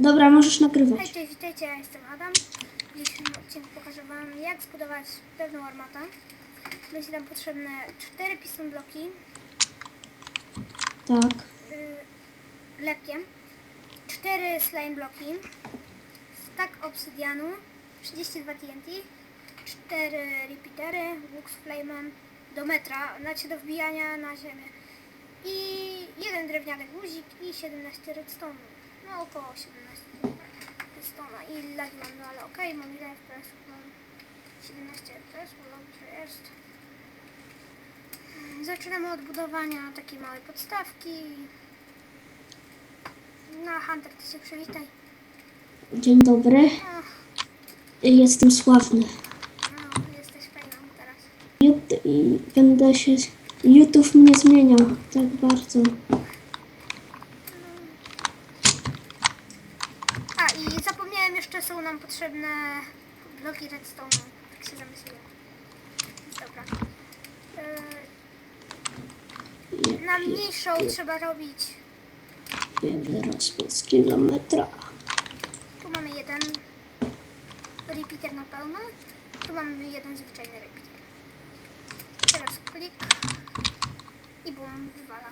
Dobra, możesz nagrywać. Hej, cześć, witajcie, ja jestem Adam. W dzisiejszym odcinku pokażę Wam, jak zbudować pewną armatę. Będzie nam potrzebne 4 piston bloki Tak. y, lepkiem, 4 slime bloki, stack obsydianu, 32 TNT, 4 repeatery, łuk z flame'em do metra, znaczy do wbijania na ziemię i jeden drewniany guzik i 17 redstone. No około 17 redstone i lagi mam, no ale okej, mam ile FPS, mam 17 FPS, bo dobrze jest. Zaczynamy od budowania takiej małej podstawki. No, Hunter, ty się przywitaj. Dzień dobry. Ach, Jestem sławny. no, jesteś fajną teraz. Jut- I będę się... YouTube mnie zmienia tak bardzo. A, i zapomniałem, jeszcze są nam potrzebne bloki redstone. Tak się zamyśliłem. Dobra. Yy, na mniejszą trzeba robić. Z kilometra. Tu mamy jeden repeater na pełno. Tu mamy jeden zwyczajny repeater. Teraz klik i bum, wywala.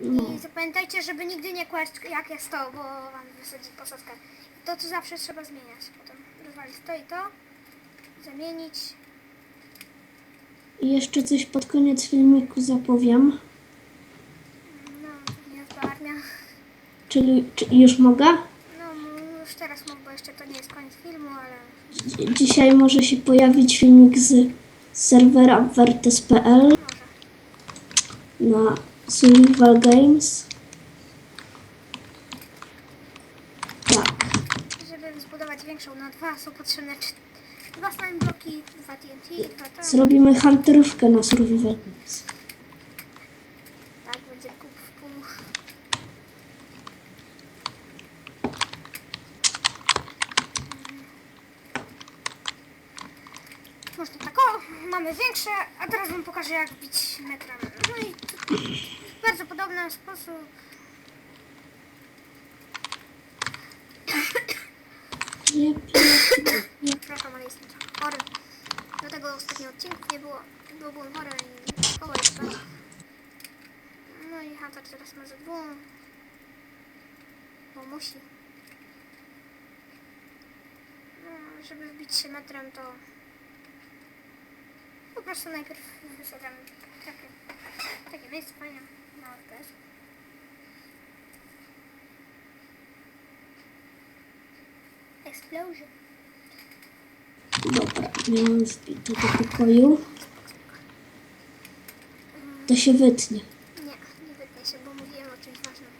No. I zapamiętajcie, żeby nigdy nie kłaść jak jest to, bo wam wysadzi posadzkę. To co zawsze trzeba zmieniać. Potem wywalić to i to. Zamienić. I jeszcze coś pod koniec filmiku zapowiem. No, nie armia. Czyli czy już mogę? No, już teraz mógł, bo jeszcze to nie jest koniec filmu, ale... Dzi- Dzisiaj może się pojawić filmik z serwera Vertes.pl Może. na Survival Games. Tak. Żeby zbudować większą na dwa są potrzebne dwa slime bloki, dwa TNT, dwa tak. Zrobimy hunterówkę na Survival Games. Tak, będzie kup w pół. Można tak, o, mamy większe, a teraz wam pokażę jak bić metrem. No i podobny sposób. Jep. Przepraszam, ale jestem trochę chory. Dlatego ostatnio odcinków nie było, bo byłem chory i szkoła prawo. No i Hunter teraz ma za dwóch. Bo musi. No, żeby wbić się metrem to po prostu najpierw wysadzam takie, takie miejsce fajne FPS. Explosion. Dobra, miałam wbite do pokoju. To się wytnie. Nie, nie wytnę się, bo mówiłem o czymś ważnym.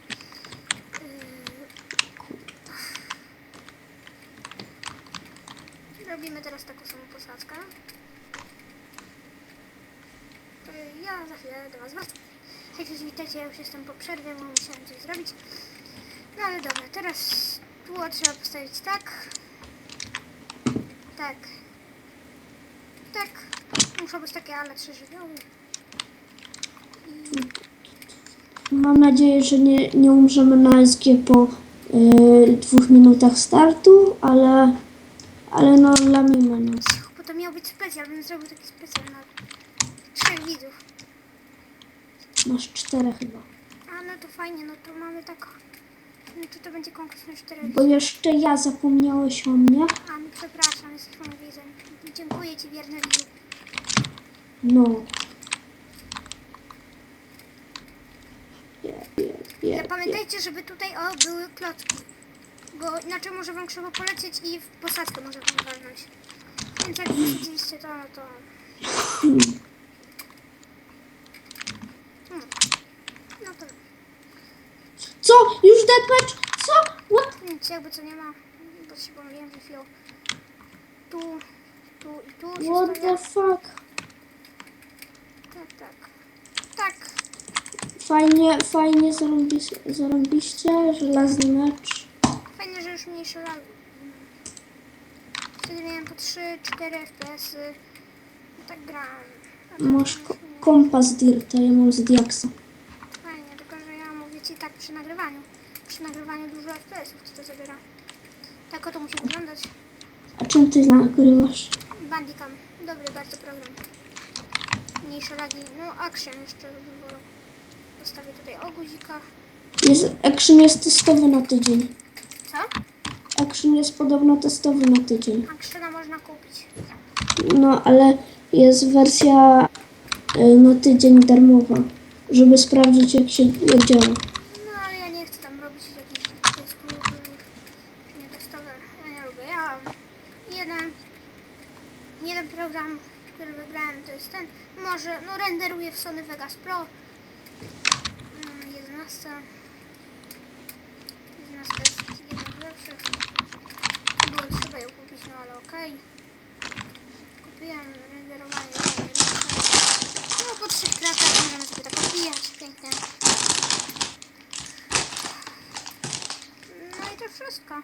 Yy, Robimy teraz taką samą posadzkę. Yy, Ja za chwilę do Was wracam. Hej, cześć, witajcie, ja już jestem po przerwie, bo musiałem coś zrobić. No ale dobra, teraz tu trzeba postawić tak. Tak. Tak. Muszą być takie ale trzy żywioły. Mam nadzieję, że nie, nie umrzemy na SG po y, dwóch minutach startu, ale, ale no lamimy nas. Bo to miał być specjal, bym zrobił taki specjal na trzech widzów. Masz cztery chyba. A no to fajnie, no to mamy tak. No to to będzie konkurs na cztery Bo jeszcze ja zapomniałeś o mnie. A no przepraszam, jest twoim widzem. Dziękuję ci wierny widzu. No. Jep, jep, Ja jep, jep. pamiętajcie, żeby tutaj o były klocki. Bo inaczej może wam krzywo polecieć i w posadzkę może wam walnąć. Więc jak widzieliście to, no to. Hmm. No to Co? Deathmatch? Co? What? nic jakby co nie ma. Bo się pomyliłem przed chwilą. Tu, tu i tu się What stawia. the fuck? Tak, tak. Tak. Fajnie, fajnie zarąbis, zarąbiście, żelazny mecz. Fajnie, że już mniejsze lagi. Wtedy miałem po 3-4 FPS. -y. No tak grałem. A Masz ko- kompas Dirta, ja mam z Diaksa. Fajnie, tylko że ja mówię i tak przy nagrywaniu. Przy nagrywaniu dużo FPS-ów to zabiera. Tak oto musi wyglądać. A czym ty nagrywasz? Bandicam. Dobry bardzo program. Mniejsze lagi. No action jeszcze bym wolał. Postawię tutaj o guzikach. Jest, Action jest testowy na tydzień. Co? Action jest podobno testowy na tydzień. Actiona można kupić. No, ale jest wersja y, na tydzień darmowa, żeby sprawdzić jak się jak działa. No ale ja nie chcę tam robić jakichś testów nietestowe. Ja nie lubię. Ja mam jeden, jeden program, który wygrałem to jest ten. Może, no renderuję w Sony Vegas Pro. Mm, 11. 11 jest jedna z lepszych. Było trzeba ją kupić, no ale okej. Kupiłem renderowanie. No po trzech kratach możemy sobie tak odbijać pięknie. No i to wszystko.